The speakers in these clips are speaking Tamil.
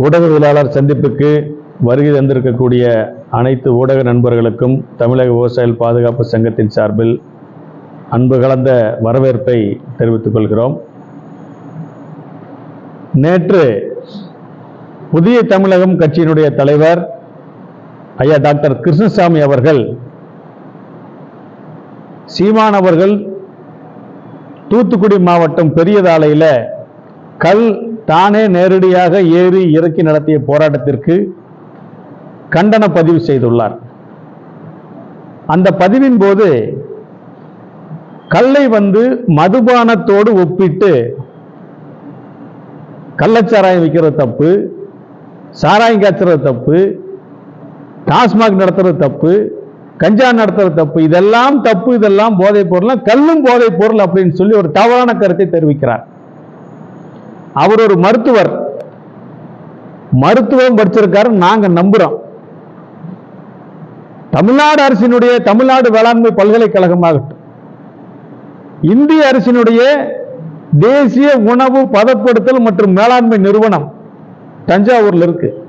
ஊடகவியலாளர் சந்திப்புக்கு வருகை தந்திருக்கக்கூடிய அனைத்து ஊடக நண்பர்களுக்கும் தமிழக விவசாயிகள் பாதுகாப்பு சங்கத்தின் சார்பில் அன்பு கலந்த வரவேற்பை தெரிவித்துக் கொள்கிறோம். நேற்று புதிய தமிழகம் கட்சியினுடைய தலைவர் ஐயா டாக்டர் கிருஷ்ணசாமி அவர்கள் சீமான் அவர்கள் தூத்துக்குடி மாவட்டம் பெரியதாலையில் கல் தானே நேரடியாக ஏறி இறக்கி நடத்திய போராட்டத்திற்கு கண்டன பதிவு செய்துள்ளார். அந்த பதிவின் போது கல்லை வந்து மதுபானத்தோடு ஒப்பிட்டு கள்ளச்சாராயம் விற்கிறது தப்பு சாராயம் காய்ச்சறது தப்பு டாஸ்மாக் நடத்துறது தப்பு கஞ்சா நடத்துறது தப்பு இதெல்லாம் தப்பு இதெல்லாம் போதைப் பொருள் கல்லும் போதைப் பொருள் அப்படின்னு சொல்லி ஒரு தவறான கருத்தை தெரிவிக்கிறார். அவர் ஒரு மருத்துவர். மருத்துவம் படிச்சிருக்காரு நாங்க நம்புறோம். தமிழ்நாடு அரசினுடைய தமிழ்நாடு வேளாண்மை பல்கலைக்கழகமாகட்டும். இந்திய அரசினுடைய தேசிய உணவு பதப்படுத்தல் மற்றும் மேலாண்மை நிறுவனம் தஞ்சாவூர்ல இருக்கு.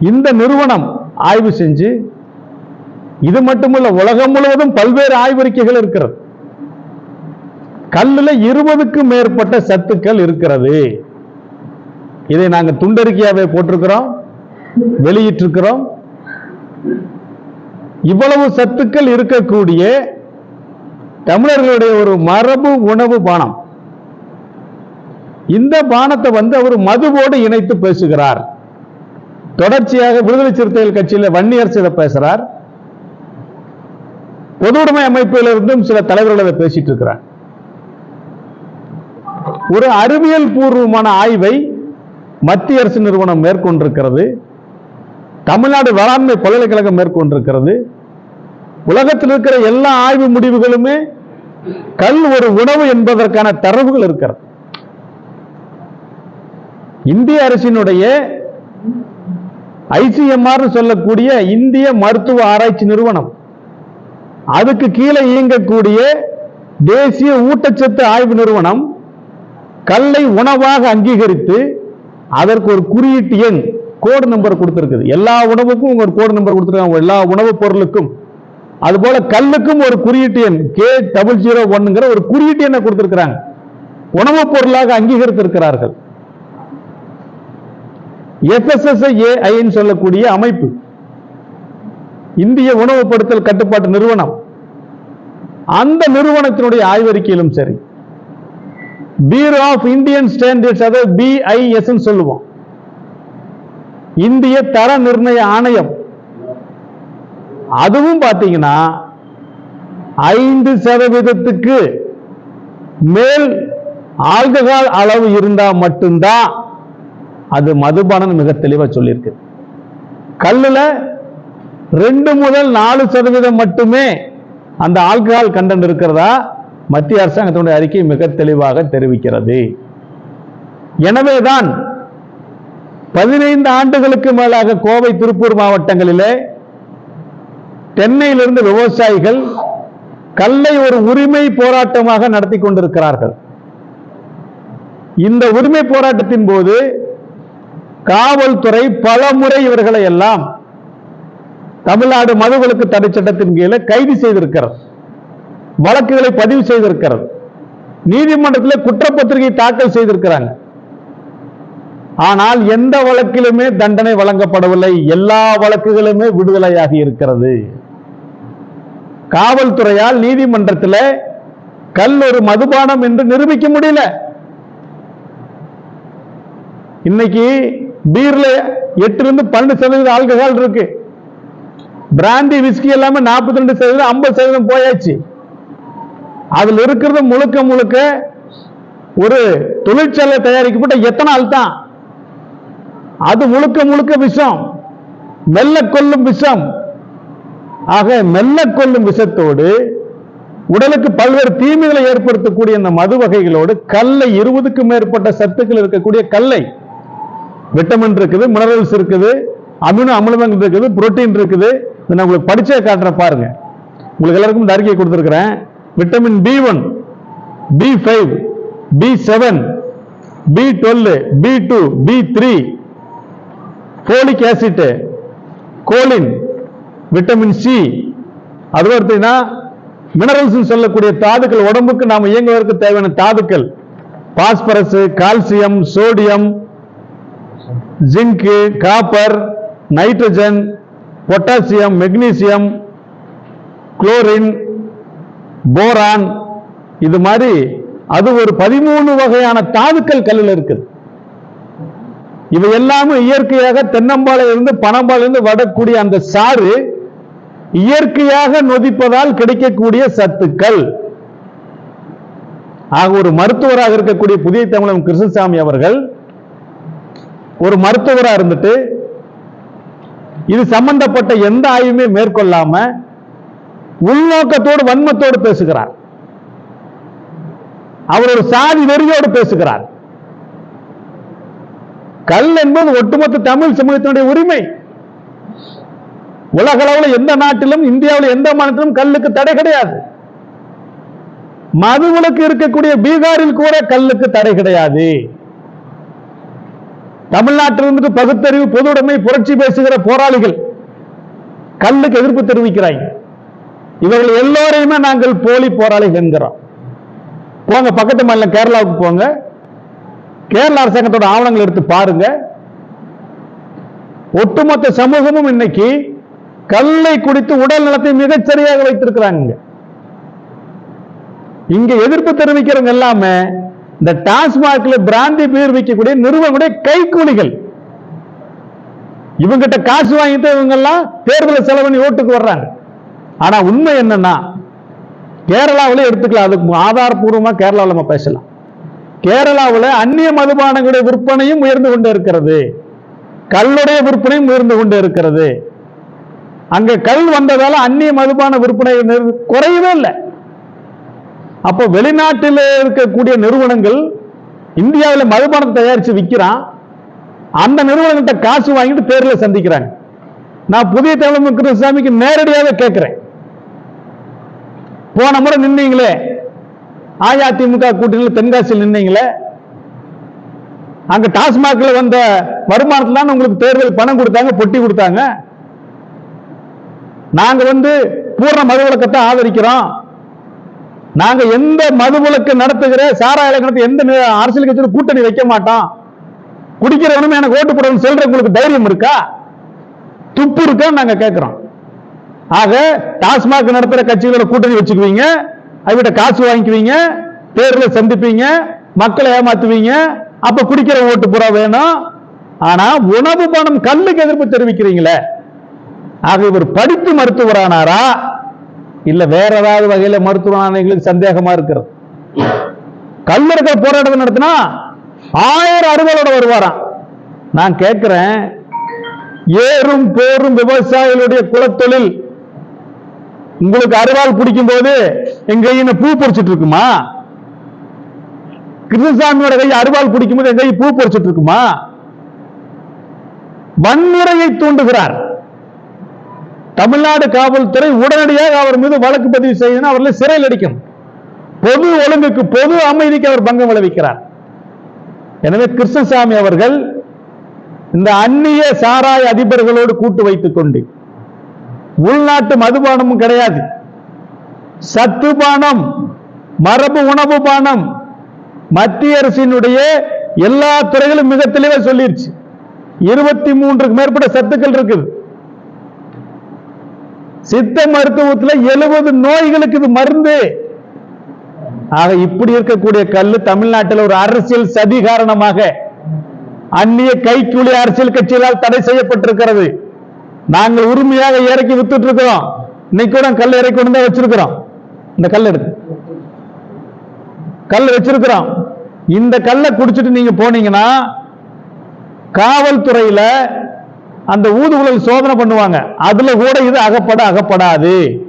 இந்த நிறுவனம் ஆய்வு செஞ்சு இது மட்டுமல்ல உலகம் முழுவதும் பல்வேறு ஆய்வறிக்கைகள் இருக்கிறது. கல்லுல இருபதுக்கும் மேற்பட்ட சத்துக்கள் இருக்கிறது. இதை நாங்கள் துண்டறிக்கையாவே போட்டிருக்கிறோம் வெளியிட்டிருக்கிறோம். இவ்வளவு சத்துக்கள் இருக்கக்கூடிய தமிழர்களுடைய ஒரு மரபு உணவு பானம். இந்த பானத்தை வந்து அவர் மதுவோடு இணைத்து பேசுகிறார். தொடர்ச்சியாக விடுதலை சிறுத்தைகள் கட்சியில் வன்னியர் சில பேசுறார். பொது உடைமை அமைப்பிலிருந்தும் சில தலைவர்கள் அதை பேசிட்டு இருக்கிறார். ஒரு அறிவியல் பூர்வமான ஆய்வை மத்திய அரசு நிறுவனம் மேற்கொண்டிருக்கிறது. தமிழ்நாடு வேளாண்மை பல்கலைக்கழகம் மேற்கொண்டிருக்கிறது. உலகத்தில் இருக்கிற எல்லா ஆய்வு முடிவுகளுமே கல் ஒரு உணவு என்பதற்கான தரவுகள் இருக்கிறது. இந்திய அரசினுடைய ஐசிஎம்ஆர் சொல்லக்கூடிய இந்திய மருத்துவ ஆராய்ச்சி நிறுவனம் அதுக்கு கீழே இயங்கக்கூடிய தேசிய ஊட்டச்சத்து ஆய்வு நிறுவனம் கல்லை உணவாக அங்கீகரித்து அதற்கு ஒரு குறியீட்டு எண் கோடு நம்பர் கொடுத்துருக்குது. எல்லா உணவுக்கும் ஒரு கோடு நம்பர் கொடுத்துருக்காங்க. எல்லா உணவுப் பொருளுக்கும். அதுபோல கல்லுக்கும் ஒரு குறியீட்டு எண் கே டபுள் ஜீரோ ஒன்னுங்கிற ஒரு குறியீட்டு எண்ணை கொடுத்துருக்குறாங்க. உணவுப் பொருளாக அங்கீகரித்திருக்கிறார்கள். எஃப்எஸ்எஸ்ஐஏஐன்னு சொல்லக்கூடிய அமைப்பு. இந்திய உணவுப்படுத்தல் கட்டுப்பாட்டு நிறுவனம். அந்த நிறுவனத்தினுடைய ஆய்வறிக்கையிலும் சரி பீரோ ஆஃப் இந்தியன் ஸ்டாண்டர்ட்ஸ் அதாவது பிஐஎஸ் சொல்லுவோம். இந்திய தர நிர்ணய ஆணையம். அதுவும் பார்த்தீங்கன்னா ஐந்து சதவீதத்துக்கு மேல் ஆல்கஹால் அளவு இருந்தா மட்டும்தான் அது மதுபானம் மிக தெளிவா சொல்லியிருக்கு. கல்லுல ரெண்டு முதல் நாலு சதவீதம் மட்டுமே அந்த ஆல்கஹால் கண்டென்ட் இருக்கிறதா? மத்திய அரசாங்கத்தினுடைய அறிக்கை மிக தெளிவாக தெரிவிக்கிறது. எனவேதான் பதினைந்து ஆண்டுகளுக்கு மேலாக கோவை திருப்பூர் மாவட்டங்களிலே தென்னையிலிருந்து விவசாயிகள் கல்லை ஒரு உரிமை போராட்டமாக நடத்தி கொண்டிருக்கிறார்கள். இந்த உரிமை போராட்டத்தின் போது காவல்துறை பல முறை இவர்களை எல்லாம் தமிழ்நாடு மதுவிலக்கு தடை சட்டத்தின் கீழே கைது செய்திருக்கிறது. வழக்குகளை பதிவு செய்திருக்கிறது. நீதிமன்றத்தில் குற்றப்பத்திரிகை தாக்கல் செய்திருக்கிறாங்க. ஆனால் எந்த வழக்கிலுமே தண்டனை வழங்கப்படவில்லை. எல்லா வழக்குகளுமே விடுதலையாகி இருக்கிறது. காவல்துறையால் நீதிமன்றத்தில் கல் ஒரு மதுபானம் என்று நிரூபிக்க முடியல. இன்னைக்கு பீர்ல எட்டு இருந்து பன்னெண்டு சதவீதம் ஆல்கஹால் இருக்கு. பிராந்தி விஸ்கி எல்லாமே நாற்பத்தி ரெண்டு சதவீதம் ஐம்பது சதவீதம் போயாச்சு. அதில் இருக்கிறது முழுக்க முழுக்க ஒரு தொழிற்சாலை தயாரிக்கப்பட்ட எத்தனால் தான்? அது முழுக்க முழுக்க விஷம். மெல்ல கொல்லும் விஷம். ஆக மெல்ல கொல்லும் விஷத்தோடு உடலுக்கு பல்வேறு தீமைகளை ஏற்படுத்தக்கூடிய இந்த மது வகைகளோடு கல்லை இருபதுக்கும் மேற்பட்ட சத்துக்கள் இருக்கக்கூடிய கல்லை விட்டமின் இருக்குது மினரல்ஸ் இருக்குது அமினோ அமிலங்கள் இருக்குது புரோட்டீன் இருக்குது. இதை நான் உங்களுக்கு படிச்சே காட்டுறேன் பாருங்க. உங்களுக்கு எல்லாருக்கும் இந்த அறிக்கையை கொடுத்துருக்குறேன். Vitamin B one B five B seven B twelve B two B three folic acid choline vitamin C அது பார்த்தீங்கன்னா மினரல்ஸ் சொல்லக்கூடிய தாதுக்கள் உடம்புக்கு நாம் இயங்குவதற்கு தேவையான தாதுக்கள் phosphorus calcium sodium zinc copper nitrogen potassium magnesium chlorine boron. இது மாதிரி அது ஒரு பதிமூணு வகையான தாதுக்கள் கல்லில் இருக்குது. இவை எல்லாமே இயற்கையாக தென்னம்பாளையிலிருந்து இருந்து வரக்கூடிய அந்த சாறு இயற்கையாக நொதிப்பதால் கிடைக்கக்கூடிய சத்துக்கள். ஆக ஒரு மருத்துவராக இருக்கக்கூடிய புதிய தமிழகம் கிருஷ்ணசாமி அவர்கள் ஒரு மருத்துவராக இருந்துட்டு இது சம்பந்தப்பட்ட எந்த ஆய்வுமே மேற்கொள்ளாம உள்நோக்கத்தோடு வன்மத்தோடு பேசுகிறார். அவர் ஒரு சாதி வெறியோடு பேசுகிறார். கல் என்பது ஒட்டுமொத்த தமிழ் சமூகத்தினுடைய உரிமை. உலகளவில் எந்த நாட்டிலும் இந்தியாவில் எந்த மாநிலத்திலும் கல்லுக்கு தடை கிடையாது. மதுவிலக்கு இருக்கக்கூடிய பீகாரில் கூட கல்லுக்கு தடை கிடையாது. தமிழ்நாட்டில் இருந்துட்டு பகுத்தறிவு பொதுவுடைமை புரட்சி பேசுகிற போராளிகள் கல்லுக்கு எதிர்ப்பு தெரிவிக்கிறாங்க. இவர்கள் எல்லோரையுமே நாங்கள் போலி போராளிகள் என்கிறோம். போங்க பக்கத்து மாநிலம் கேரளாவுக்கு போங்க. கேரள அரசாங்கத்தோட ஆவணங்கள் எடுத்து பாருங்க. ஒட்டுமொத்த சமூகமும் இன்னைக்கு கல்லை குடித்து உடல் நலத்தை மிகச்சரியாக வைத்திருக்கிறாங்க. இங்க எதிர்ப்பு தெரிவிக்கிறவங்க எல்லாமே இந்த டாஸ்மாக்ல பிராந்தி பீர் விற்கக்கூடிய நிறுவனங்களுடைய கைக்கூலிகள். இவங்கிட்ட காசு வாங்கிட்டு இவங்க எல்லாம் தேர்தல் செலவு ஓட்டுக்கு வர்றாங்க. ஆனால் உண்மை என்னன்னா கேரளாவிலே எடுத்துக்கலாம். அதுக்கு ஆதாரப்பூர்வமாக கேரளாவில் நம்ம பேசலாம். கேரளாவில் அந்நிய மதுபானங்களுடைய விற்பனையும் உயர்ந்து கொண்டே இருக்கிறது. கல்லுடைய விற்பனையும் உயர்ந்து கொண்டே இருக்கிறது. அங்க கல் வந்ததால அந்நிய மதுபான விற்பனை குறையவே இல்லை. அப்போ வெளிநாட்டில் இருக்கக்கூடிய நிறுவனங்கள் இந்தியாவில் மதுபானத்தை தயாரித்து விற்கிறான் அந்த நிறுவனங்கள்கிட்ட காசு வாங்கிட்டு தேர்தலை சந்திக்கிறாங்க. நான் புதிய தலைமை கிருஷ்ணசாமிக்கு நேரடியாக கேட்குறேன். போன முறை நின்னீங்களே. அஇஅதிமுக கூட்டணியில் தென்காசியில் நின்னீங்களே. அங்க டாஸ்மாக்ல வந்த வருமானத்துல உங்களுக்கு தேர்தல் பணம் கொடுத்தாங்க பொட்டி கொடுத்தாங்க. நாங்க வந்து பூர்ண மதுவிலக்கத்தை ஆதரிக்கிறோம். நாங்க எந்த மதுவிலக்கு நடத்துகிற சாராய நடத்த எந்த அரசியல் கட்சியில் கூட்டணி வைக்க மாட்டோம். குடிக்கிறவனும் எனக்கு ஓட்டு போடணும்னு சொல்ற உங்களுக்கு தைரியம் இருக்கா? துப்பு இருக்கான்னு நாங்க கேட்கிறோம் ஆக டாஸ்மாக் நடத்துற கட்சிகளோட கூட்டணி வச்சுக்குவீங்க அவங்கிட்ட காசு வாங்கிக்குவீங்க தேர்தல சந்திப்பீங்க மக்களை ஏமாத்துவீங்க அப்ப குடிக்கிற ஓட்டு புறா வேணும். ஆனா உணவு பணம் கல்லுக்கு எதிர்ப்பு தெரிவிக்கிறீங்களே ஆக இவர் படித்து மருத்துவரானாரா? இல்ல வேற ஏதாவது வகையில மருத்துவரான எங்களுக்கு சந்தேகமா இருக்கிறது? கல் இருக்கிற போராட்டத்தை நடத்தினா ஆயிரம் அறுவலோட வருவாராம். நான் கேட்கிறேன் ஏறும் போரும் விவசாயிகளுடைய குலத்தொழில் உங்களுக்கு அருவாள் பிடிக்கும் போது எங்க கையின பூ பொறிச்சிட்டு இருக்குமா? கிருஷ்ணசாமியோட கை அருவாள் பிடிக்கும் போது எங்க கை பூ பொறிச்சிட்டு இருக்குமா? வன்முறையை தூண்டுகிறார். தமிழ்நாடு காவல்துறை உடனடியாக அவர் மீது வழக்கு பதிவு செய்யணும் அவர்களை சிறையில் அடிக்கணும் பொது ஒழுங்குக்கு பொது அமைதிக்கு அவர் பங்கம் விளைவிக்கிறார். எனவே கிருஷ்ணசாமி அவர்கள் இந்த அந்நிய சாராய அதிபர்களோடு கூட்டு வைத்துக் கொண்டு உள்நாட்டு மதுபானமும் கிடையாது. சத்து பானம் மரபு உணவு பானம் மத்திய அரசினுடைய எல்லா துறைகளும் மிக தெளிவா சொல்லிருச்சு. இருபத்தி மூன்றுக்கு மேற்பட்ட சத்துக்கள் இருக்குது. சித்த மருத்துவத்துல எழுபது நோய்களுக்கு இது மருந்து. ஆக இப்படி இருக்கக்கூடிய கல்லு தமிழ்நாட்டில் ஒரு அரசியல் சதி காரணமாக அந்நிய கைக்கூலி அரசியல் கட்சிகளால் தடை செய்யப்பட்டிருக்கிறது. நாங்கள் உரிமையாக இறக்கி வித்துட்டு இருக்கிறோம் இன்னைக்கு கூட கல் இறக்கி கொண்டு தான் வச்சிருக்கிறோம். இந்த கல் எடுத்து. கல் வச்சிருக்கிறோம். இந்த கல்லை குடிச்சிட்டு நீங்க போனீங்கன்னா காவல்துறையில அந்த ஊதுகுழல் சோதனை பண்ணுவாங்க. அதுல கூட இது அகப்பட அகப்படாது.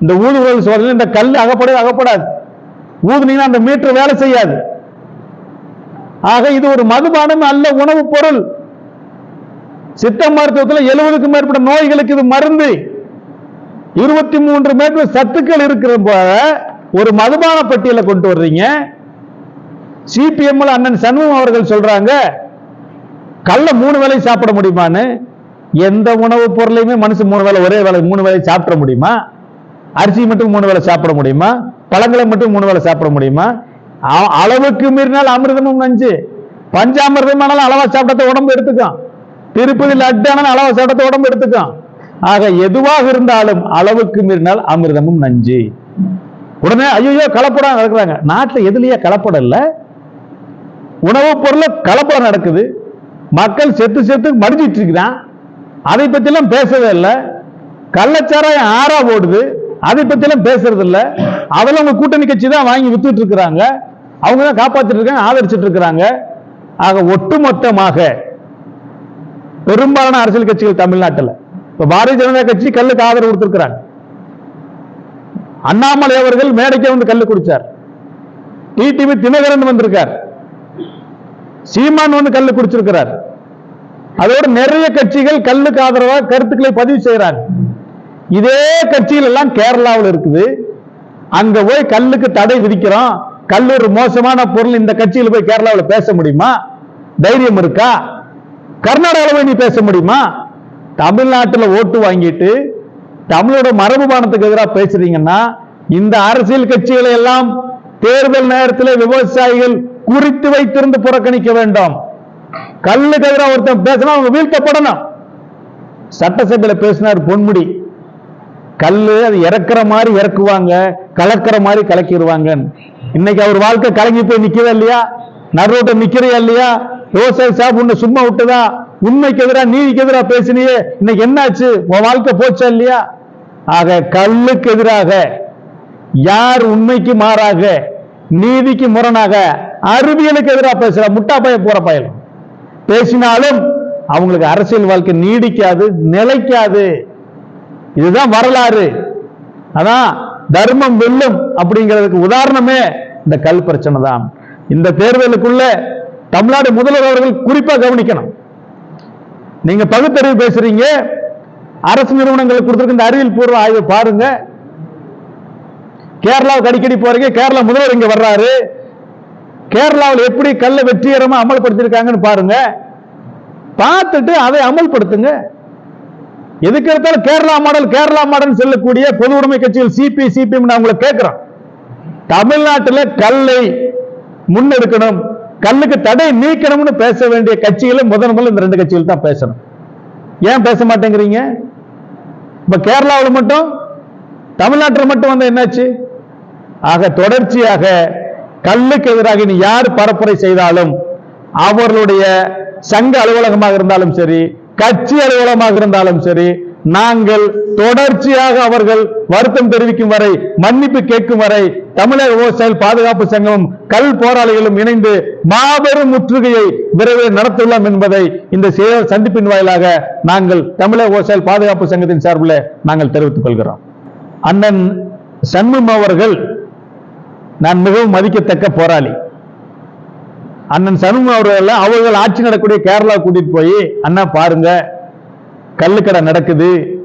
இந்த ஊதுகுழல் சோதனை இந்த கல் அகப்படவே அகப்படாது. ஊதுனீங்கன்னா அந்த மீட்டர் வேலை செய்யாது. ஆக இது ஒரு மதுபானம் அல்ல உணவுப் பொருள். சித்த மருத்துவத்தில் எழுபதுக்கும் மேற்பட்ட நோய்களுக்கு இது மருந்து. இருபத்தி மூன்று மேற்பட்ட சத்துக்கள் இருக்கிற போல ஒரு மதுபான பட்டியலை கொண்டு வர்றீங்க. சிபிஎம் அண்ணன் சண்முகம் அவர்கள் சொல்றாங்க கல்ல மூணு வேலை சாப்பிட முடியுமான்னு? எந்த உணவுப் பொருளையுமே மனுஷன் மூணு வேளை ஒரே வேளை மூணு வேளை சாப்பிட முடியுமா? அரிசி மட்டும் மூணு வேளை சாப்பிட முடியுமா? பழங்களை மட்டும் மூணு வேளை சாப்பிட முடியுமா? அளவுக்கு மீறினால் அமிர்தமும் நஞ்சு. பஞ்சாமிர்தமானாலும் அளவா சாப்பிட்டத உடம்பு எடுத்துக்கும். திருப்பதி லட்டான அளவு சட்டத்தை உடம்பு எடுத்துக்கும் ஆக எதுவாக இருந்தாலும் அளவுக்கு மீறினால் அமிர்தமும் நஞ்சு. உடனே ஐயோ கலப்படம் நடக்கிறாங்க நாட்டில் எதுலயே கலப்படம் இல்லை உணவுப் பொருள் கலப்படம் நடக்குது. மக்கள் செத்து செத்து மடிஞ்சிட்டு இருக்கிறான் அதை பற்றிலாம் பேசவே இல்லை. கள்ளச்சாராயம் ஆறா ஓடுது அதை பற்றிலாம் பேசுறது இல்லை. அதெல்லாம் உங்க கூட்டணி கட்சி தான் வாங்கி வித்துட்டு இருக்கிறாங்க. அவங்க தான் காப்பாற்றிட்டு இருக்காங்க ஆதரிச்சிட்டு இருக்கிறாங்க. ஆக ஒட்டுமொத்தமாக பெரும்பாலான அரசியல் கட்சிகள் தமிழ்நாட்டில். இப்ப பாரதிய ஜனதா கட்சி கல்லுக்கு ஆதரவு கொடுத்திருக்கிறாங்க. அண்ணாமலை அவர்கள் மேடைக்கே வந்து கல்லு குடிச்சார். டிடிவி தினகரன் வந்திருக்கார். சீமான் வந்து கல்லு குடிச்சிருக்கிறார். அதோட நிறைய கட்சிகள் கல்லுக்கு ஆதரவாக கருத்துக்களை பதிவு செய்யறாங்க இதே கட்சிகள் எல்லாம் கேரளாவில் இருக்குது. அங்க போய் கல்லுக்கு தடை விதிக்கிறோம். கல் ஒரு மோசமான பொருள். இந்த கட்சியில் போய் கேரளாவில் பேச முடியுமா? தைரியம் இருக்கா? கர்நாடகாவில் நீ பேச முடியுமா? தமிழ்நாட்டில் ஓட்டு வாங்கிட்டு தமிழோட மரபுபானத்துக்கு எதிராக பேசுறீங்கன்னா இந்த அரசியல் கட்சிகளை எல்லாம் தேர்தல் நேரத்தில் விவசாயிகள் குறித்து வைத்திருந்து புறக்கணிக்க வேண்டும். கல்லுக்கு எதிராக ஒருத்தன் பேசினா அவங்க வீழ்த்தப்படணும். சட்டசபையில் பேசினார் பொன்முடி. கல்லு அது இறக்குற மாதிரி இறக்குவாங்க கலக்கிற மாதிரி கலக்கிடுவாங்க இன்னைக்கு அவர் வாழ்க்கை கலங்கி போய் நிக்கவே இல்லையா? நடுரோட்ட நிக்கிறையா இல்லையா? விவசாய சாப் உன்னை சும்மா விட்டதா? உண்மைக்கு எதிராக நீதிக்கு எதிராக பேசினியே? இன்னைக்கு என்னாச்சு? உன் வாழ்க்கை போச்சா இல்லையா? ஆக கல்லுக்கு எதிராக யார் உண்மைக்கு மாறாக நீதிக்கு முரணாக அறிவியலுக்கு எதிராக பேசுற? முட்டா பய போற பயலும் பேசினாலும் அவங்களுக்கு அரசியல் வாழ்க்கை நீடிக்காது நிலைக்காது. இதுதான் வரலாறு. அதான் தர்மம் வெல்லும் அப்படிங்கிறதுக்கு உதாரணமே இந்த கல் பிரச்சனை தான் இந்த தேர்தலுக்குள்ள தமிழ்நாடு முதல்வர் அவர்கள் குறிப்பா கவனிக்கணும். நீங்க பகுத்தறிவு பேசுறீங்க அரசு நிறுவனங்களுக்கு கொடுத்திருக்க இந்த அறிவியல் பூர்வ ஆய்வு பாருங்க. கேரளாவுக்கு அடிக்கடி போறீங்க கேரளா முதல்வர் இங்க வர்றாரு. கேரளாவில் எப்படி கல்லை வெற்றிகரமா அமல்படுத்திருக்காங்கன்னு பாருங்க. பார்த்துட்டு அதை அமல்படுத்துங்க. எதுக்கு எடுத்தாலும் கேரளா மாடல் கேரளா மாடல் சொல்லக்கூடிய பொது உடைமை கட்சிகள் சிபி சிபிஎம் நான் உங்களை கேட்கிறோம். தமிழ்நாட்டில் கல்லை முன்னெடுக்கணும். கல்லுக்கு தடை நீக்கணும்னு பேச வேண்டிய கட்சிகளை முதன் முதல்ல இந்த ரெண்டு கட்சிகள் தான் பேசணும். ஏன் பேச மாட்டேங்கிறீங்க? இப்ப கேரளாவில் மட்டும் தமிழ்நாட்டில் மட்டும் வந்து என்னாச்சு? ஆக தொடர்ச்சியாக கல்லுக்கு எதிராக நீ யார் பரப்புரை செய்தாலும் அவர்களுடைய சங்க அலுவலகமாக இருந்தாலும் சரி கட்சி அலுவலகமாக இருந்தாலும் சரி நாங்கள் தொடர்ச்சியாக அவர்கள் வருத்தம் தெரிவிக்கும் வரை மன்னிப்பு கேட்கும் வரை தமிழக விவசாயிகள் பாதுகாப்பு சங்கமும் கல் போராளிகளும் இணைந்து மாபெரும் முற்றுகையை விரைவில் நடத்தியுள்ளோம் என்பதை இந்த செயல் சந்திப்பின் வாயிலாக நாங்கள் தமிழக விவசாயிகள் பாதுகாப்பு சங்கத்தின் சார்பில் நாங்கள் தெரிவித்துக் கொள்கிறோம். அண்ணன் சண்முகம் அவர்கள் நான் மிகவும் மதிக்கத்தக்க போராளி. அண்ணன் சண்முகம் அவர்கள் அவர்கள் ஆட்சி நடக்கக்கூடிய கேரளா கூட்டிட்டு போய் அண்ணா பாருங்க கல்லுக்கடை நடக்குது.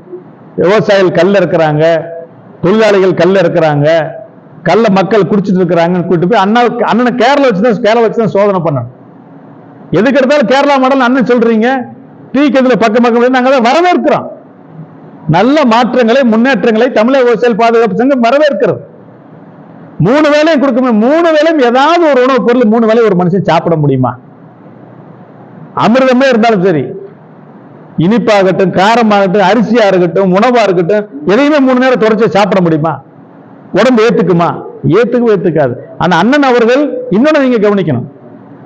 விவசாயிகள் கல்ல இருக்கிறாங்க. தொழிலாளிகள் கல்ல இருக்கிறாங்க. கல்ல மக்கள் குடிச்சிட்டு இருக்கிறாங்கன்னு கூட்டு போய் அண்ணா அண்ணனை கேரளா வச்சு தான் கேரளா வச்சு தான் சோதனை பண்ணணும். எதுக்கு எடுத்தாலும் கேரளா மாடல் அண்ணன் சொல்றீங்க. டீ கதில் பக்கம் பக்கம் நாங்கள் தான் வரவேற்கிறோம். நல்ல மாற்றங்களை முன்னேற்றங்களை தமிழக விவசாயிகள் பாதுகாப்பு சங்கம் வரவேற்கிறது. மூணு வேலையும் கொடுக்கணும் மூணு வேலையும் ஏதாவது ஒரு உணவுப் பொருள் மூணு வேலையும் ஒரு மனுஷன் சாப்பிட முடியுமா? அமிர்தமே இருந்தாலும் சரி. இனிப்பாகட்டும் காரமாகட்டும் அரிசியா இருக்கட்டும் உணவா இருக்கட்டும் எதையுமே மூணு நேரம் தொடர்ச்சி சாப்பிட முடியுமா? உடம்பு ஏத்துக்குமா? ஏத்துக்கும் ஏத்துக்காது. ஆனா அண்ணன் அவர்கள் இன்னொன்னு நீங்க கவனிக்கணும்.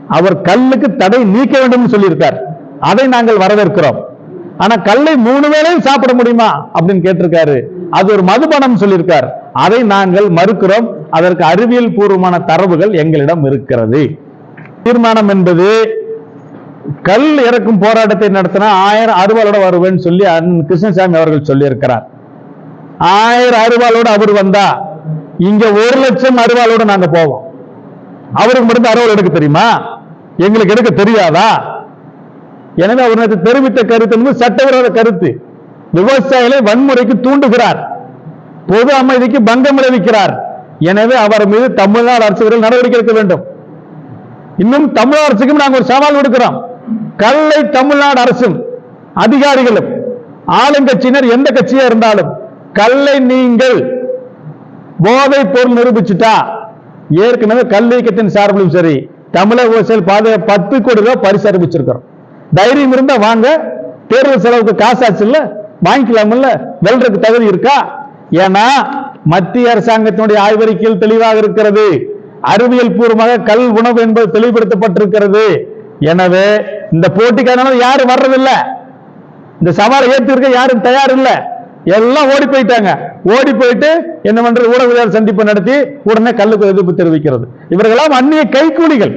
அவர் கல்லுக்கு தடை நீக்க வேண்டும் சொல்லியிருக்கார். அதை நாங்கள் வரவேற்கிறோம். ஆனா கல்லை மூணு வேளையும் சாப்பிட முடியுமா? அப்படின்னு கேட்டிருக்காரு. அது ஒரு மதுபானம் சொல்லியிருக்கார். அதை நாங்கள் மறுக்கிறோம். அதற்கு அறிவியல் பூர்வமான தரவுகள் எங்களிடம் இருக்கிறது. தீர்மானம் என்பது கல் இறக்கும் போராட்டத்தை நடத்தினா ஆயிரம் அறுவாளோட வருவேன்னு சொல்லி அண்ணன் கிருஷ்ணசாமி அவர்கள் சொல்லியிருக்கிறார். ஆயிரம் அறுவாளோட அவர் வந்தா இங்க ஒரு லட்சம் அறுவாளோட நாங்க போவோம். அவருக்கு மட்டும் அருவாள் எடுக்க தெரியுமா? எங்களுக்கு எடுக்க தெரியாதா? எனவே அவர் தெரிவித்த கருத்து என்பது சட்டவிரோத கருத்து. விவசாயிகளை வன்முறைக்கு தூண்டுகிறார். பொது அமைதிக்கு பங்கம் விளைவிக்கிறார். எனவே அவர் மீது தமிழ்நாடு அரசுகள் நடவடிக்கை எடுக்க வேண்டும். இன்னும் தமிழக அரசுக்கும் நாங்கள் ஒரு சவால் விடுக்கிறோம். கல்லை தமிழ்நாடு அரசும் அதிகாரிகளும் ஆளுங்கட்சியினர் எந்த கட்சியா இருந்தாலும் கல்லை நீங்கள் போதை பொருள் நிரூபிச்சுட்டா ஏற்கனவே கல்வி இயக்கத்தின் சார்பிலும் சரி தமிழக விவசாயிகள் பாதை பத்து கோடி ரூபாய் பரிசு அறிவிச்சிருக்கிறோம். தைரியம் இருந்தா வாங்க தேர்தல் செலவுக்கு காசாச்சு இல்ல வாங்கிக்கலாம்ல வெல்றதுக்கு தகுதி இருக்கா? ஏன்னா மத்திய அரசாங்கத்தினுடைய ஆய்வறிக்கையில் தெளிவாக இருக்கிறது அறிவியல் பூர்வமாக கல் உணவு என்பது தெளிவுபடுத்தப்பட்டிருக்கிறது. எனவே இந்த போட்டிக்கான யாரும் வர்றதில்லை. இந்த சவாலை ஏற்றிருக்க யாரும் தயார் இல்லை எல்லாம் ஓடி போயிட்டாங்க. ஓடி போயிட்டு என்ன பண்றது? ஊடகவியலாளர் சந்திப்பு நடத்தி உடனே கல்லுக்கு எதிர்ப்பு தெரிவிக்கிறது. இவர்களெல்லாம் அந்நிய கைக்கூலிகள்.